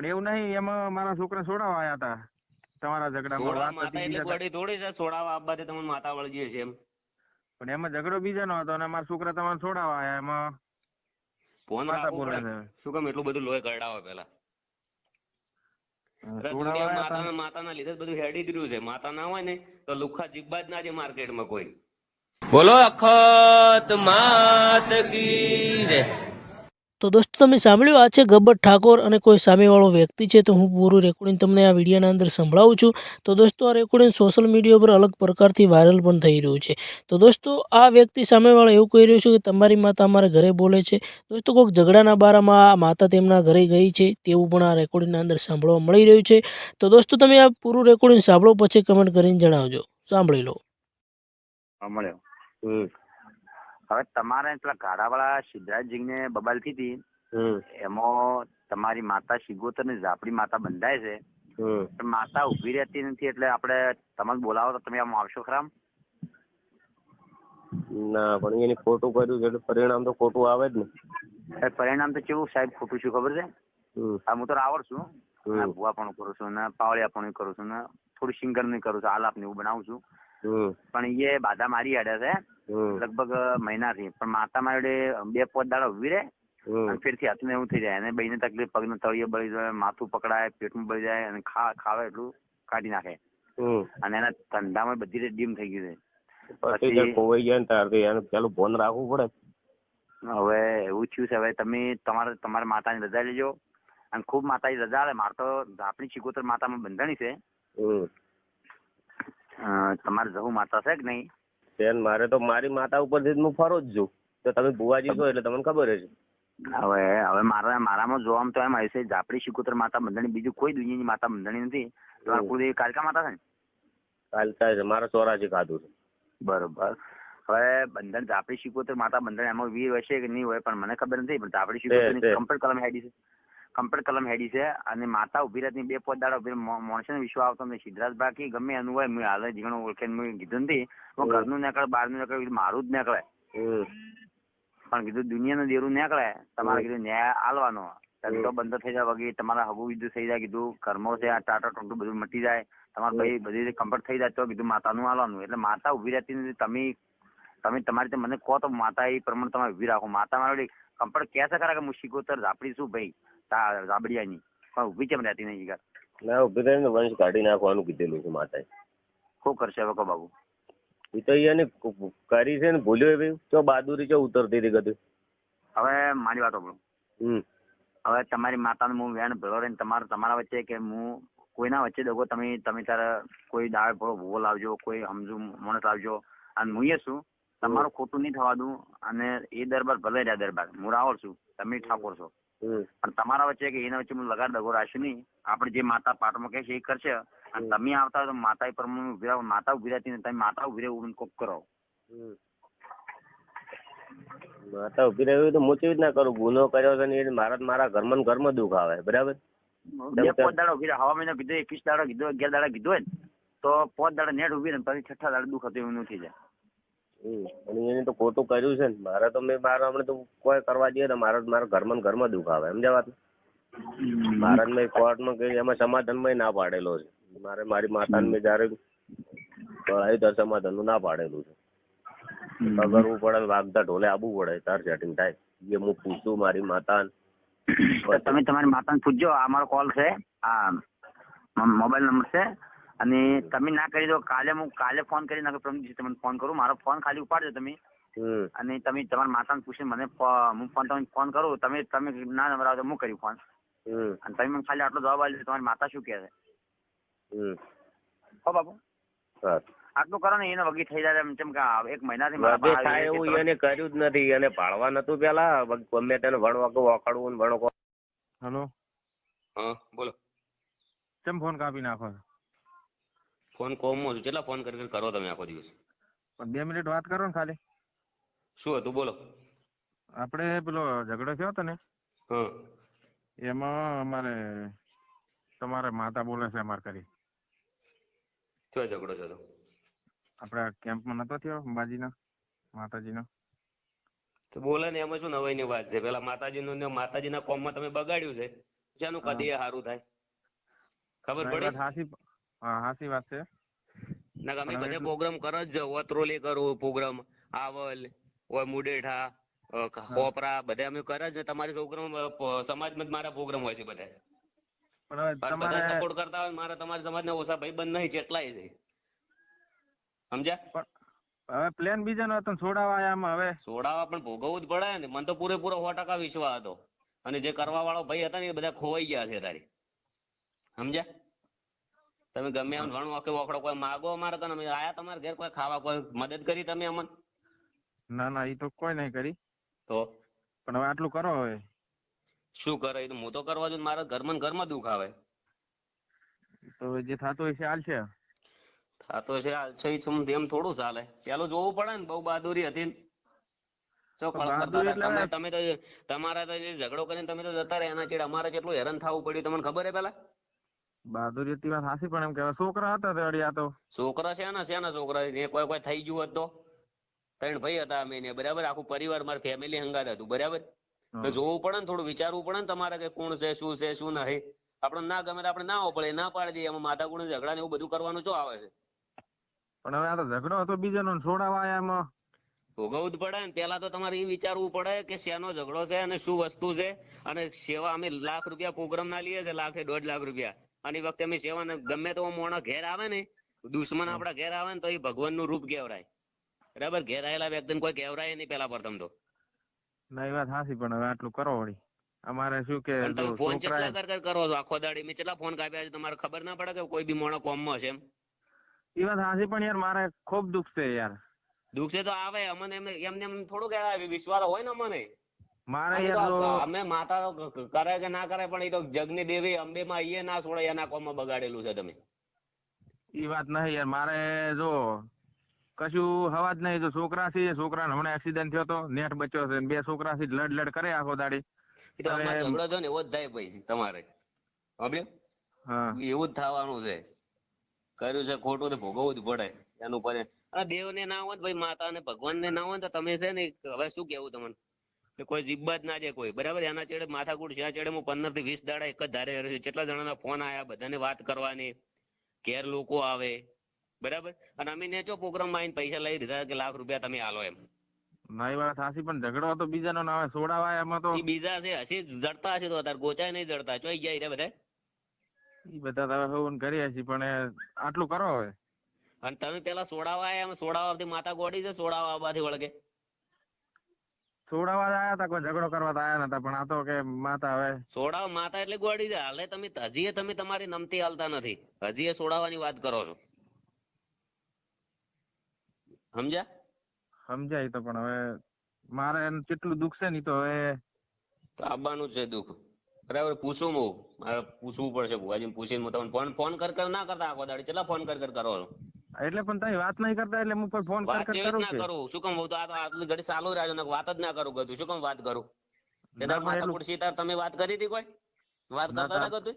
પણ એવું નહીં એમાં મારા છોકરા છોડાવવા આવ્યા હતા. તમારા ગોળી થોડી છે આ તે તમને માતા વળગીએ છે એમ. પણ એમાં ઝઘડો બીજાનો હતો અને મારા છોકરા તમારે છોડાવવા આવ્યા એમાં ફોન માતા બોલે છે. શું કામ એટલું બધું લોહી કરડાવો પેલા માતાના માતાના લીધે જ બધું હેડી રહ્યું છે. માતા ના હોય ને તો લુખા જીબ્બા જ ના છે માર્કેટમાં કોઈ. બોલો અખત માત કી તો દોસ્તો, તમે સાંભળ્યું આ છે ગબ્બર ઠાકોર અને કોઈ સામેવાળો વ્યક્તિ છે, તો હું પૂરું રેકોર્ડિંગ તમને આ વિડીયોના અંદર સંભળાવું છું. તો દોસ્તો, આ રેકોર્ડિંગ સોશિયલ મીડિયા પર અલગ પ્રકારથી વાયરલ પણ થઈ રહ્યું છે. તો દોસ્તો, આ વ્યક્તિ સામેવાળો એવું કહી રહ્યો છે કે તમારી માતા અમારા ઘરે બોલે છે. દોસ્તો, કોઈક ઝઘડાના બારામાં આ માતા તેમના ઘરે ગઈ છે, તેવું પણ આ રેકોર્ડિંગના અંદર સાંભળવા મળી રહ્યું છે. તો દોસ્તો, તમે આ પૂરું રેકોર્ડિંગ સાંભળો, પછી કમેન્ટ કરીને જણાવજો. સાંભળી લો. મળ્યો. હવે તમારે પેલા ગાડાવાળા સિદ્ધરાજજીને બબાલથી હતી એમાં તમારી માતા શિગોતર ને ઝાપડી માતા બંધાય છે. પણ માતા ઊભી રહેતી નથી એટલે આપણે તમને બોલાવો તો તમે આમ આવશો ખરા ના પણ એને ખોટું કર્યું એટલે પરિણામ તો ખોટું આવે જ ને. પરિણામ તો કેવું સાહેબ ખોટું શું ખબર છે. હા તો રાવણ છું. ભૂવા પણ કરું છું ને પાવળિયા પણ કરું છું ને થોડું સિંગર નહીં કરું છું આલાપ ને એવું બનાવું છું. પણ એ બાધા મારી અડે છે લગભગ લગભગ મહિનાથી. પણ માતા મારી બે પોત દાડા ઊભી રહે. અને ફેરથી હાથને એવું થઈ જાય. અને બહીને તકલીફ પગને તળિયે બળી જાય માથું પકડાય પેટમાં બળી જાય અને ખા ખાવે એટલું કાઢી નાખે. અને એના ધંધામાં બધી રીતે ડીમ થઈ ગયું પછી પછી- ખોવાઈ જાય ને ત્યારથી એને પેલું ફોન રાખવું પડે. છે હવે એવું થયું છે હવે તમે તમારે તમારે માતાની રજા લેજો. અને ખૂબ માતાની રજા આવે. મારે તો આપણી શિકોતર માતામાં બંધાણી છે. તમારે જવું માતા છે કે નહીં? બેન મારે તો મારી માતા ઉપરથી જ હું ફરો જ છું. તો તમે બુવાજી છો એટલે તમને ખબર જ છે હવે હવે મારા મારામાં જોવામાં તો એમ આવે છે જાપડી શિકોતર માતા બંધણી બીજું કોઈ દુનિયાની માતા બંધણી નથી. તમારા કુળદેવી કાલકા માતા છે ને? કાલકા છે મારા ચોરાજી ખાધું છે. બરોબર. હવે બંધન જાપડી શિકોતર માતા બંધન એમાં વીર હશે કે નહીં હોય પણ મને ખબર નથી પણ જાપડી શિકોતર. કમ્પ્લીટ કલમ હેડી છે. કમ્પ્લીટ કલમ હેડી છે અને માતા ઊભી રહેતી બે પોત દાડા ઊભી મોણસે વિશ્વ આવતો અમને સિદ્ધરાજ બાકી ગમે એનું હોય મેં હાલે જીગણું ઓળખે મેં કીધું નથી. હું ઘરનું નીકળે બહારનું નીકળે મારું જ નીકળે. પણ કીધું દુનિયાનું દેરું નીકળે તમારે કીધું ન્યાય આલવાનો. ધંધો બંધ થઈ જાય વગી તમારા હગુ બીજું થઈ જાય કીધું કર્મો છે આ ટાટા ટોટું બધું મટી જાય. તમારે ભાઈ બધી કમ્ફર્ટ થઈ જાય તો કીધું માતાનું આલવાનું. એટલે માતા ઊભી રહેતી નથી. તમે તમે તમારી રીતે મને કહો તો માતા એ પ્રમાણે તમે ઊભી રાખો. માતા મારી કમ્ફર્ટ કહે છે ખરા કે હું શીખોતર ઝાપડી છું ભાઈ? તા ઝાબડિયાની પણ ઊભી કેમ રહેતી નહીં યાર ના ઊભી રહીને વંશ કાઢી નાખવાનું કીધેલું છે માતાએ. શું કરશે હવે કહો બાબુ? એ તો એને કરી છે ને ભૂલ્યો એવી ચો બહાદુરી ચો ઉતરતી હતી ગધી. હવે મારી વાત સાંભળો હમ. હવે તમારી માતાનું હું વેણ ભેળો રહીને તમારે તમારા વચ્ચે કે હું કોઈના વચ્ચે દગો તમે તમે તારે કોઈ દાળ ભરો ભૂવો લાવજો કોઈ સમજુ માણસ લાવજો. અને હું એ છું. તમારું ખોટું નહીં થવા દઉં. અને એ દરબાર ભલે રહ્યા દરબાર. હું રાવળ છું. તમે ઠાકોર છો. પણ તમારા વચ્ચે કે એના વચ્ચે હું લગાડ દગો રાખશે નહીં. આપણે જે માતા પાઠમાં કહે છે એ કરશે. અને તમે આવતા હોય તો માતા એ ઊભી રહો માતા ઊભી રહેતી તમે માતા ઊભી રહેવું કોક કરો. માતા ઊભી રહ્યું તો હું કેવી રીતના કરું? ગુનો કર્યો છે ને એ મારા મારા ઘરમાં ઘરમાં દુઃખ આવે બરાબર? બે પોત દાડા ઊભી હવા મહિનો કીધું એકવીસ દાડા કીધું અગિયાર દાડા કીધું હોય ને તો પાંચ દાડા નેટ ઊભી ને પછી છઠ્ઠા દાડા દુઃખ હતું એવું નથી જાય. અને એને તો ખોટું કર્યું છે ને. મારે તો મેં મારે હમણાં તો કોઈ કરવા જઈએ ને મારા મારા ઘરમાં ઘરમાં દુખાવે સમજ્યા વાત? મારા મેં કોર્ટમાં કે એમાં સમાધાનમાં ના પાડેલો છે. મારે મારી માતાને મેં જયારે પડાયું ત્યારે સમાધાનનું ના પાડેલું છે. કરવું પડે વાગતા ઢોલે આવવું પડે તાર સેટિંગ થાય. એ હું પૂછું મારી માતા તો તમે તમારી માતાને પૂછજો આ મારો કોલ છે. આ મોબાઈલ નંબર છે. અને તમે ના કરી દો કાલે હું કાલે ફોન કરી નાખું પ્રમુખ તમને ફોન કરું મારો ફોન ખાલી ઉપાડજો તમે. અને તમે તમારા માતાને પૂછીને મને હું ફોન તમને ફોન કરું તમે તમે ના નંબર આવે તો હું કર્યું ફોન અને તમે મને ખાલી આટલો જવાબ આપી તમારી માતા શું કહે છે? હો બાપુ. આટલું કરો ને એને વગી થઈ જાય એમ કેમ કે એક મહિનાથી મારા થાય એવું એને કર્યું જ નથી એને પાડવા નતું પેલા ગમે તેને વણવા વખાડવું ને વણો હલો. હા બોલો. કેમ ફોન કાપી નાખો? ફોન કોમમાં છું. કેટલા ફોન કરી કરી તમે આખો દિવસ? પણ બે મિનિટ વાત કરો ને ખાલી. શું હતું? બોલો. આપણે પેલો ઝઘડો થયો હતો ને? એમાં અમારે તમારે માતા બોલે છે અમારે કરી કયો ઝઘડો થયો આપણા કેમ્પમાં નતો થયો અંબાજીના માતાજીનો. તો બોલે ને એમાં શું નવાઈની વાત છે? પેલા માતાજીનું ને માતાજીના કોમમાં તમે બગાડ્યું છે. જેનું. કદી સારું થાય? ખબર પડે? હા હાચી વાત છે. ના કે અમે બધે પ્રોગ્રામ કરો જ ઓત્રોલી કરું પ્રોગ્રામ આવલ ઓય મુડેઠા કોપરા બધા અમે કરે જ તમારી પ્રોગ્રામ સમાજમાં મારા પ્રોગ્રામ હોય છે બધા. પણ હવે તમારે બધા સપોર્ટ કરતા હોય મારા તમારા સમાજના ઓછા ભાઈબંધ નહીં જેટલાય છે. સમજ્યા? હવે પ્લેન બીજાનો હતો ને છોડાવવા આયા હવે. સોડાવા પણ ભોગવવું જ પડે ને મને તો પૂરેપૂરો સો ટકા વિશ્વાસ હતો. અને જે કરવા વાળો ભાઈ હતા ને એ બધા ખોવાઈ ગયા છે તારી સમજ્યા? તમે ગમે એમ ઘણું કે વખડો કોઈ માગો અમારે તો અમે આયા તમારા ઘેર કોઈ ખાવા કોઈ મદદ કરી તમે અમને? ના ના એ તો કોઈ નહીં કરી. તો? પણ હવે આટલું કરો હવે. શું કરે? તો હું તો કરવા જો મારા ઘરમાં ઘરમાં દુઃખ આવે. તો જે થતું હોય છે હાલ છે. થાતો હશે છે આ છે એમ થોડું ચાલે. પેલું જોવું પડે ને બહુ બહાદુરી હતા. તમે તમે તો તમારા તો જે ઝઘડો કરીને તમે તો જતા રહ્યા એના ચેડ અમારે કેટલું હેરાન થવું પડ્યું તમને ખબર હે પેલા? બહાદુરી હતી વાત હાચી પણ એમ કે છોકરા હતા તે વળી તો. છોકરા છે ને છે ને છોકરા? એ કોઈ કોઈ થઈ ગયું હોત તો? ત્રણ ભાઈ હતા અમે ને બરાબર? આખું પરિવાર મારી ફેમિલી હંગાત હતું બરાબર? જોવું પડે ને થોડું વિચારવું પડે ને તમારે કે કોણ છે શું છે શું નહીં આપણે ના ગમે આપણે ના પડે ના પાડી દઈએ એમાં માતા ગુણ ઝઘડા ને એવું બધું કરવાનું શું આવે છે? પણ હવે આ તો ઝઘડો હતો બીજાનો ને છોડાવવા એમાં. ભોગવવું જ પડે ને પેલા તો તમારે એ વિચારવું પડે કે શેનો ઝઘડો છે અને શું વસ્તુ છે? અને સેવા અમે લાખ રૂપિયા પ્રોગ્રામ ના લઈએ છે લાખ દોઢ લાખ રૂપિયા. અને વખતે અમે સેવાને ગમે તો મોણા ઘેર આવે ને દુશ્મન આપડા ઘેર આવે ને તો એ ભગવાનનું રૂપ કહેવરાય બરાબર? ઘેર આવેલા વ્યક્તિને કોઈ કહેવરાય નહીં પેલા પ્રથમ તો. ના એ વાત હાચી પણ હવે આટલું કરો વળી. અમારે શું કે તમે ફોન કેટલા કર કર કરો છો આખો દાડી મેં કેટલા ફોન કાપ્યા છે તમારે ખબર ના પડે કે કોઈ બી મોણો કોમમાં છે એમ? એ વાત હાચી પણ યાર મારે ખૂબ દુઃખ છે યાર. દુઃખ છે તો આવે અમને એમને એમને એમ થોડું કે વિશ્વાસ હોય ને અમને. મારે અમે માતા તો કરે કે ના કરે પણ એ તો જગની દેવી અંબે માં એ ના છોડે એના કોમ બગાડેલું છે તમે. એ વાત નહીં યાર મારે જો કશું હવા જ નહીં જો છોકરા છે છોકરાને હમણાં એક્સિડન્ટ થયો તો નેટ બચ્યો છે બે છોકરા છે લડ લડ કરે આખો દાડી. એ તો અમારે ઝઘડો છો ને એવો જ થાય ભાઈ તમારે? એવું જ થવાનું છે. કર્યું છે ખોટું તો ભોગવવું જ પડે એનું પર અને દેવને ના હોય ભાઈ માતા ને ભગવાન ને ના હોય ને તો તમે છે ને હવે શું કેવું તમને? કે કોઈ જીબ્બા જ ના જાય કોઈ. બરાબર? એના છેડે માથાકૂટ છે. છેડે હું પંદરથી વીસ દાડા એક જ ધારે રહ્યો છું. કેટલા જણાના ફોન આવ્યા બધાને વાત કરવાની. ઘેર લોકો આવે. બરાબર? અને અમે નેચો પ્રોગ્રામમાં આવીને પૈસા લઈ દીધા કે લાખ રૂપિયા તમે આલો એમ. મારી વાત હાચી પણ ઝઘડો તો બીજાનો ના હવે સોડાવા એમાં તો બીજા છે. હસી જડતા હશે તો અત્યારે ગોચાય નહીં જડતા. ચોઈ જાય રે બધા? એ બધા તમે હું હોવું કરી હશે પણ આટલું કરો હવે અને તમે પેલા સોડાવા આવ્યા એમ? માથા ગોડી છે? સોડાવા આવવાથી વળગે? છોડાવા જ આયા હતા કોઈ ઝઘડો કરવા આયા નતા પણ આ તો કે માતા હવે. સોડાવા માતા એટલે ગોડી છે. હાલે તમે હજી તમે તમારી નમતી હાલતા નથી. હજીએ સોડાવાની વાત કરો છો. સમજ્યા? સમજાય તો પણ હવે મારે એનું કેટલું દુઃખ છે ને તો હવે તો આવવાનું છે દુઃખ. બરાબર પૂછું હું. મારે પૂછવું પડશે ભુવાજી પૂછીને હું તમને ફોન ફોન કર કર ના કરતા આખો દાડી. કેટલા ફોન કર કર કરો છો? એટલે પણ તમે વાત નહીં કરતા એટલે હું પણ ફોન કર વાત કર ના કરું. શું કામ હું તો આ તો આટલી ઘડી ચાલુ રાજો ને વાત જ ના કરું કતું શું કામ વાત કરું? તે તાર માથા તમે વાત કરી હતી કોઈ? વાત કરતા ના કરતું